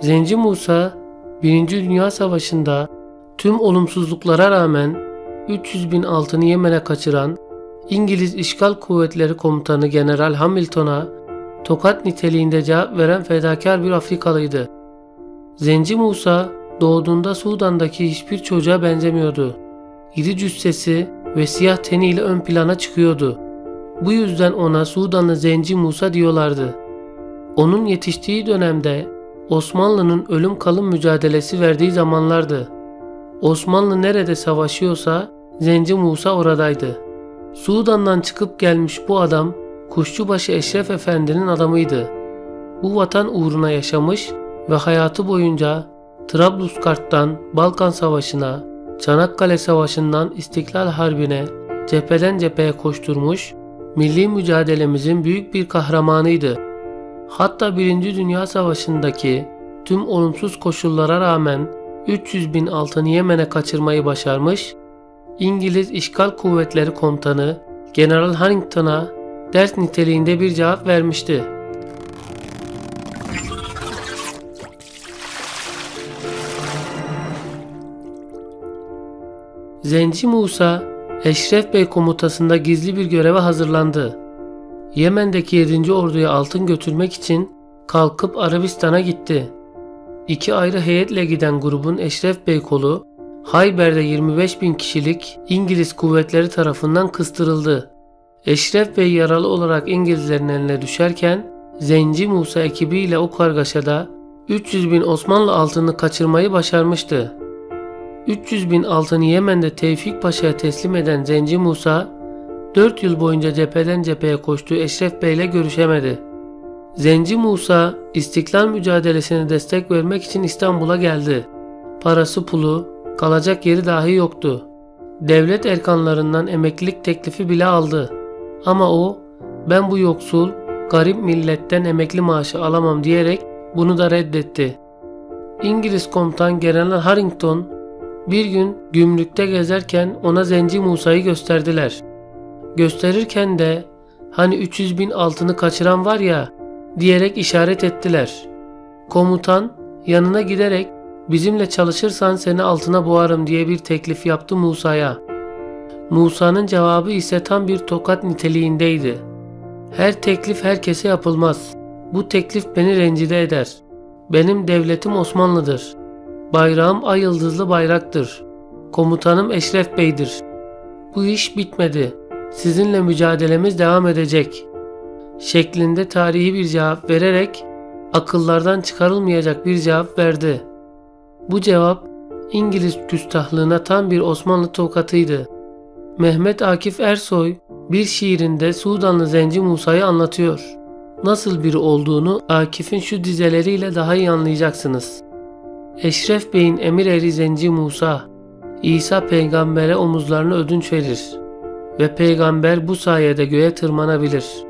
Zenci Musa 1. Dünya Savaşı'nda tüm olumsuzluklara rağmen 300 bin altını Yemen'e kaçıran İngiliz İşgal Kuvvetleri Komutanı General Hamilton'a tokat niteliğinde cevap veren fedakar bir Afrikalıydı. Zenci Musa doğduğunda Sudan'daki hiçbir çocuğa benzemiyordu. İri cüssesi ve siyah teniyle ön plana çıkıyordu. Bu yüzden ona Sudanlı Zenci Musa diyorlardı. Onun yetiştiği dönemde Osmanlı'nın ölüm kalım mücadelesi verdiği zamanlardı. Osmanlı nerede savaşıyorsa Zenci Musa oradaydı. Sudan'dan çıkıp gelmiş bu adam Kuşçubaşı Eşref Efendi'nin adamıydı. Bu vatan uğruna yaşamış ve hayatı boyunca Trablusgarp'tan Balkan Savaşı'na, Çanakkale Savaşı'ndan İstiklal Harbi'ne cepheden cepheye koşturmuş, milli mücadelemizin büyük bir kahramanıydı. Hatta 1. Dünya Savaşı'ndaki tüm olumsuz koşullara rağmen 300 bin altını Yemen'e kaçırmayı başarmış, İngiliz İşgal Kuvvetleri Komutanı General Harrington'a ders niteliğinde bir cevap vermişti. Zenci Musa, Eşref Bey komutasında gizli bir göreve hazırlandı. Yemen'deki 7. orduya altın götürmek için kalkıp Arabistan'a gitti. İki ayrı heyetle giden grubun Eşref Bey kolu Hayber'de 25 bin kişilik İngiliz kuvvetleri tarafından kıstırıldı. Eşref Bey yaralı olarak İngilizlerin eline düşerken Zenci Musa ekibiyle o kargaşada 300 bin Osmanlı altını kaçırmayı başarmıştı. 300 bin altını Yemen'de Tevfik Paşa'ya teslim eden Zenci Musa 4 yıl boyunca cepheden cepheye koştuğu Eşref Bey ile görüşemedi. Zenci Musa istiklal mücadelesine destek vermek için İstanbul'a geldi. Parası pulu, kalacak yeri dahi yoktu. Devlet erkanlarından emeklilik teklifi bile aldı. Ama o ben bu yoksul, garip milletten emekli maaşı alamam diyerek bunu da reddetti. İngiliz komutan General Harrington bir gün gümrükte gezerken ona Zenci Musa'yı gösterdiler. Gösterirken de hani 300 bin altını kaçıran var ya diyerek işaret ettiler. Komutan yanına giderek bizimle çalışırsan seni altına boğarım diye bir teklif yaptı Musa'ya. Musa'nın cevabı ise tam bir tokat niteliğindeydi. Her teklif herkese yapılmaz. Bu teklif beni rencide eder. Benim devletim Osmanlı'dır. Bayrağım ay yıldızlı bayraktır. Komutanım Eşref Bey'dir. Bu iş bitmedi. Sizinle mücadelemiz devam edecek. Şeklinde tarihi bir cevap vererek akıllardan çıkarılmayacak bir cevap verdi. Bu cevap İngiliz küstahlığına tam bir Osmanlı tokatıydı. Mehmet Akif Ersoy bir şiirinde Sudanlı Zenci Musa'yı anlatıyor. Nasıl biri olduğunu Akif'in şu dizeleriyle daha iyi anlayacaksınız. Eşref Bey'in emir eri Zenci Musa, İsa peygambere omuzlarını ödünç verir ve peygamber bu sayede göğe tırmanabilir.